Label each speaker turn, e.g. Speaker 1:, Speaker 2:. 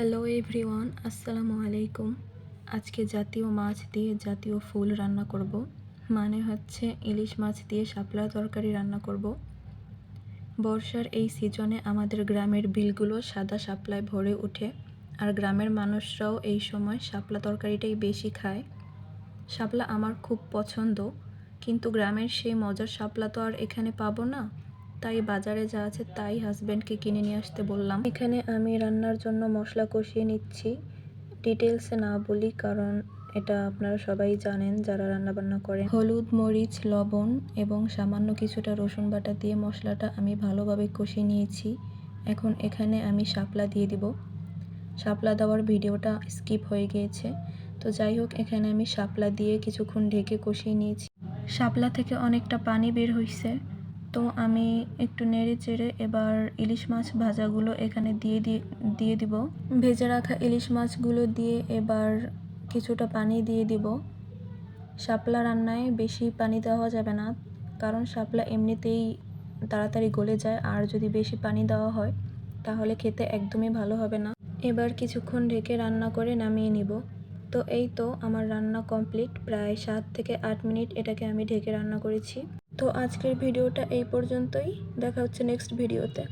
Speaker 1: Hello everyone আসসালামু আলাইকুম। আজকে জাতীয় মাছ দিয়ে জাতীয় ফুল রান্না করব। মানে হচ্ছে ইলিশ মাছ দিয়ে শাপলা তরকারি রান্না করব। বর্ষার এই সিজনে আমাদের গ্রামের বিলগুলো সাদা শাপলায় ভরে ওঠে। আর গ্রামের মানুষরাও এই সময় শাপলা তরকারিটাই বেশি খায়। শাপলা আমার খুব পছন্দ, কিন্তু গ্রামের সেই মজার শাপলা তো আর এখানে পাবো না। তাই বাজারে যা আছে তাই হাজব্যান্ডকে কিনে নিয়ে আসতে বললাম। এখানে আমি রান্নার জন্য মশলা কষিয়ে নিচ্ছি। ডিটেলসে না বলি, কারণ এটা আপনারা সবাই জানেন যারা রান্না বান্না করেন। হলুদ, মরিচ, লবণ এবং সামান্য কিছুটা রসুন বাটা দিয়ে মশলাটা আমি ভালোভাবে কষিয়ে নিয়েছি। এখন এখানে আমি শাপলা দিয়ে দিব। শাপলা দেওয়ার ভিডিওটা স্কিপ হয়ে গিয়েছে। তো যাই হোক, এখানে আমি শাপলা দিয়ে কিছুক্ষণ ঢেকে কষিয়ে নিয়েছি। শাপলা থেকে অনেকটা পানি বের হয়েছে তো আমি একটু নেড়ে চেড়ে এবার ইলিশ মাছ ভাজাগুলো এখানে দিয়ে দিয়ে দিব। ভেজে রাখা ইলিশ মাছগুলো দিয়ে এবার কিছুটা পানি দিয়ে দিব। শাপলা রান্নায় বেশি পানি দেওয়া যাবে না, কারণ শাপলা এমনিতেই তাড়াতাড়ি গলে যায়, আর যদি বেশি পানি দেওয়া হয়, তাহলে খেতে একদমই ভালো হবে না। এবার কিছুক্ষণ ঢেকে রান্না করে নামিয়ে নিব। তো এই তো আমার রান্না কমপ্লিট, প্রায় সাত থেকে আট মিনিট এটাকে আমি ঢেকে রান্না করেছি। তো আজকের ভিডিওটা এই পর্যন্তই। দেখা হচ্ছে নেক্সট ভিডিওতে